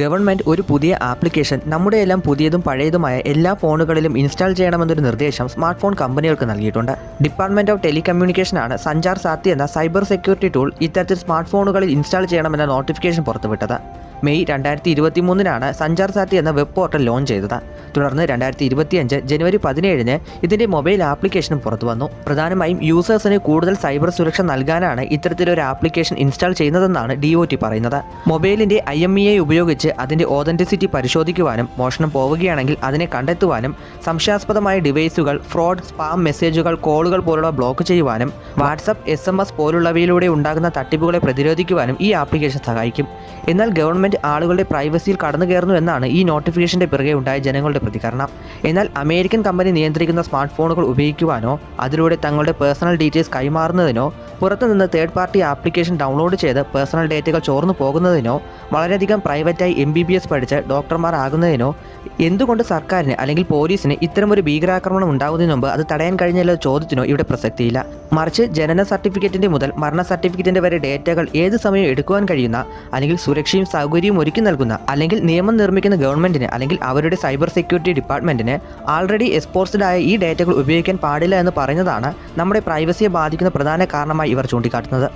Government ഒരു പുതിയ application നമ്മുടെ എല്ലാം പുതിയതും പഴയതുമായ എല്ലാ ഫോണുകളിലും ഇൻസ്റ്റാൾ ചെയ്യണമെന്നൊരു നിർദ്ദേശം സ്മാർട്ട് ഫോൺ കമ്പനികൾക്ക് നൽകിയിട്ടുണ്ട്. ഡിപ്പാർട്ട്മെന്റ് ഓഫ് ടെലികമ്മ്യൂണിക്കേഷനാണ് സഞ്ചാർ സാത്തി എന്ന സൈബർ സെക്യൂരിറ്റി ടൂൾ ഇത്തരത്തിൽ സ്മാർട്ട് ഫോണുകളിൽ ഇൻസ്റ്റാൾ ചെയ്യണമെന്ന നോട്ടിഫിക്കേഷൻ പുറത്തുവിട്ടത്. മെയ് രണ്ടായിരത്തി ഇരുപത്തി മൂന്നിനാണ് സഞ്ചാർ സാത്തി എന്ന വെബ് പോർട്ടൽ ലോഞ്ച് ചെയ്തത്. തുടർന്ന് രണ്ടായിരത്തി ഇരുപത്തിയഞ്ച് ജനുവരി പതിനേഴിന് ഇതിന്റെ മൊബൈൽ ആപ്ലിക്കേഷനും പുറത്തു വന്നു. പ്രധാനമായും യൂസേഴ്സിന് കൂടുതൽ സൈബർ സുരക്ഷ നൽകാനാണ് ഇത്തരത്തിലൊരു ആപ്ലിക്കേഷൻ ഇൻസ്റ്റാൾ ചെയ്യുന്നതെന്നാണ് ഡി ഒ ടി പറയുന്നത്. മൊബൈലിന്റെ ഐ എം ഇ ഐ ഉപയോഗിച്ച് അതിന്റെ ഓതന്റിസിറ്റി പരിശോധിക്കുവാനും മോഷണം പോവുകയാണെങ്കിൽ അതിനെ കണ്ടെത്തുവാനും സംശയാസ്പദമായ ഡിവൈസുകൾ ഫ്രോഡ് സ്പാം മെസ്സേജുകൾ കോളുകൾ പോലുള്ള ബ്ലോക്ക് ചെയ്യുവാനും വാട്സപ്പ് എസ് എം എസ് പോലുള്ളവയിലൂടെ ഉണ്ടാകുന്ന തട്ടിപ്പുകളെ പ്രതിരോധിക്കുവാനും ഈ ആപ്ലിക്കേഷൻ സഹായിക്കും. എന്നാൽ ഗവൺമെന്റ് ആളുകളുടെ പ്രൈവസിയിൽ കടന്നു കയറുന്നു എന്നാണ് ഈ നോട്ടിഫിക്കേഷന്റെ പിറകെ ഉണ്ടായ ജനങ്ങളുടെ പ്രതികരണം. എന്നാൽ അമേരിക്കൻ കമ്പനി നിയന്ത്രിക്കുന്ന സ്മാർട്ട് ഫോണുകൾ ഉപയോഗിക്കുവാനോ അതിലൂടെ തങ്ങളുടെ പേഴ്സണൽ ഡീറ്റെയിൽസ് കൈമാറുന്നതിനോ പുറത്തുനിന്ന് തേർഡ് പാർട്ടി ആപ്ലിക്കേഷൻ ഡൗൺലോഡ് ചെയ്ത് പേഴ്സണൽ ഡേറ്റകൾ ചോർന്നു പോകുന്നതിനോ വളരെയധികം പ്രൈവറ്റായി എം ബി ബി എസ് പഠിച്ച് ഡോക്ടർമാർ ആകുന്നതിനോ എന്തുകൊണ്ട് സർക്കാരിന് അല്ലെങ്കിൽ പോലീസിന് ഇത്തരമൊരു ഭീകരാക്രമണം ഉണ്ടാകുന്നതിന് മുമ്പ് അത് തടയാൻ കഴിഞ്ഞല്ലോ ചോദ്യത്തിനോ ഇവിടെ പ്രസക്തിയില്ല. മറിച്ച് ജനന സർട്ടിഫിക്കറ്റിന്റെ മുതൽ മരണ സർട്ടിഫിക്കറ്റിന്റെ വരെ ഡേറ്റകൾ ഏത് സമയം എടുക്കുവാൻ കഴിയുന്ന അല്ലെങ്കിൽ സുരക്ഷയും സൗകര്യവും ഒരുക്കി നൽകുന്ന അല്ലെങ്കിൽ നിയമം നിർമ്മിക്കുന്ന ഗവൺമെന്റിന് അല്ലെങ്കിൽ അവരുടെ സൈബർ സെക്യൂരിറ്റി ഡിപ്പാർട്ട്മെന്റിന് ആൾറെഡി എക്സ്പോസ്ഡ് ആയ ഈ ഡേറ്റകൾ ഉപയോഗിക്കാൻ പാടില്ല എന്ന് പറഞ്ഞതാണ് നമ്മുടെ പ്രൈവസിയെ ബാധിക്കുന്ന പ്രധാന കാരണമായി ഇവർ ചൂണ്ടിക്കാട്ടുന്നത്.